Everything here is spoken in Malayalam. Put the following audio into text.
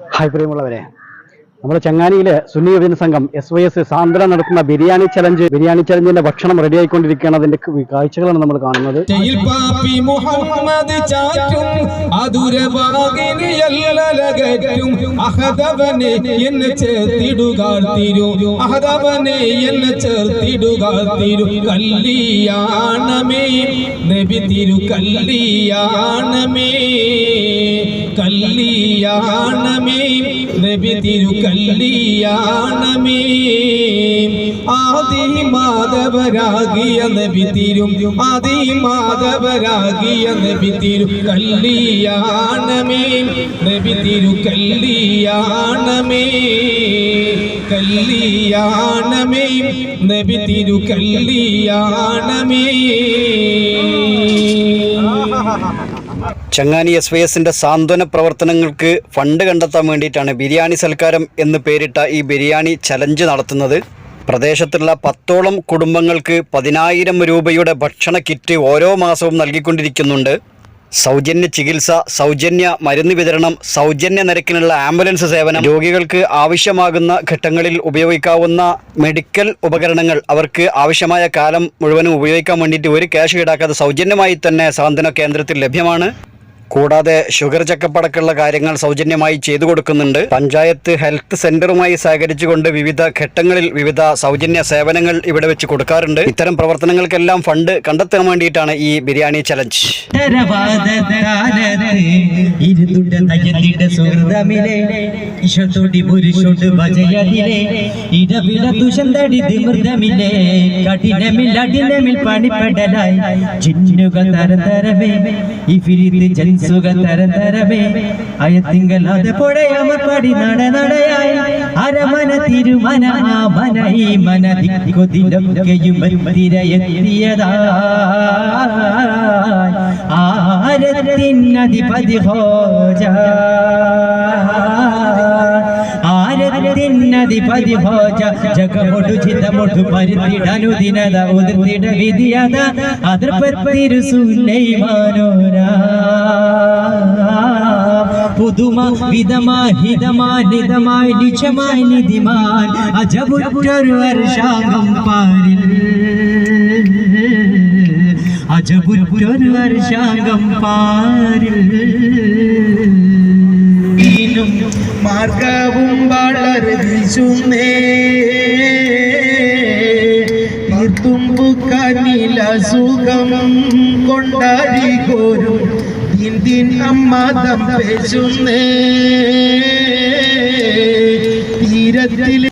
ഹായ് പ്രിയമുള്ളവരെ. നമ്മുടെ ചങ്ങാനിയിലെ സുന്നി യുവജന സംഘം എസ് വൈ എസ് സാന്ത്വന നടത്തുന്ന ബിരിയാണി ചലഞ്ച് ബിരിയാണി ചലഞ്ചിന്റെ ഭക്ഷണം റെഡി ആയിക്കൊണ്ടിരിക്കുകയാണ്. അതിന്റെ കാഴ്ചകളാണ് നമ്മൾ കാണുന്നത്. കല്യാണമേ നബി തിരു കല്യാണമേ നബി തിരു കല്യാണമേ മാധവരാകിയ നബി തിരും ആദി നബി തിരു കല്യാണമേ നബി നബി തിരു ചങ്ങാനി എസ് വൈ എസിന്റെ സാന്ത്വന പ്രവർത്തനങ്ങൾക്ക് ഫണ്ട് കണ്ടെത്താൻ വേണ്ടിയിട്ടാണ് ബിരിയാണി സൽക്കാരം എന്ന് പേരിട്ട ഈ ബിരിയാണി ചലഞ്ച് നടത്തുന്നത്. പ്രദേശത്തുള്ള പത്തോളം കുടുംബങ്ങൾക്ക് പതിനായിരം രൂപയുടെ ഭക്ഷണ കിറ്റ് ഓരോ മാസവും നൽകിക്കൊണ്ടിരിക്കുന്നുണ്ട്. സൗജന്യ ചികിത്സ സൗജന്യ മരുന്ന് വിതരണം സൗജന്യ നിരക്കിനുള്ള ആംബുലൻസ് സേവനം രോഗികൾക്ക് ആവശ്യമാകുന്ന ഘട്ടങ്ങളിൽ ഉപയോഗിക്കാവുന്ന മെഡിക്കൽ ഉപകരണങ്ങൾ അവർക്ക് ആവശ്യമായ കാലം മുഴുവനും ഉപയോഗിക്കാൻ വേണ്ടിയിട്ട് ഒരു ക്യാഷ് ഈടാക്കാതെ സൗജന്യമായി തന്നെ സാന്ത്വന കേന്ദ്രത്തിൽ ലഭ്യമാണ്. കൂടാതെ ഷുഗർ ചെക്കപ്പടക്കുള്ള കാര്യങ്ങൾ സൗജന്യമായി ചെയ്തു കൊടുക്കുന്നുണ്ട്. പഞ്ചായത്ത് ഹെൽത്ത് സെന്ററുമായി സഹകരിച്ചുകൊണ്ട് വിവിധ ഘട്ടങ്ങളിൽ വിവിധ സൗജന്യ സേവനങ്ങൾ ഇവിടെ വെച്ച് കൊടുക്കാറുണ്ട്. ഇത്തരം പ്രവർത്തനങ്ങൾക്കെല്ലാം ഫണ്ട് കണ്ടെത്താൻ വേണ്ടിയിട്ടാണ് ഈ ബിരിയാണി ചലഞ്ച് പണിപ്പെടലായി ചിന്നുക തരതരമേ ഇഫിരിത്ത് ജൻസുക തരതരമേ അയത്തിങ്കലാതെ പൊഴയമർ പടി നട നടയായി. അരമന തിരുമന മന ഈ മന ദിക്കൊതിലൊക്കെയും തിരയെത്തിയതാ ആരത്തിനധിപതി ഹോജ. ആരത്തിനധിപതി ഹോജ ജഗമൊടു ചിതമൊടു പരുത്തിടനു ദിനത ഉതിർത്തിട വിധിയത അതിർപ്പത്തിരു പുതുമ വിധമായി നിജമായി നിധിമാൻ അജബുറ്റൊരു വർഷാംഗം പാരിൽ. അജബുറ്റൊരു വർഷാംഗം പാരിൽ. മാർഗവും വളർന്നിച്ചുന്നേ തീർത്തുമ്പുക്കനില സുഖം കൊണ്ടാരികോരും ഇന്ത്യൻ അമ്മതം പേശുന്നേ തീരത്തിൽ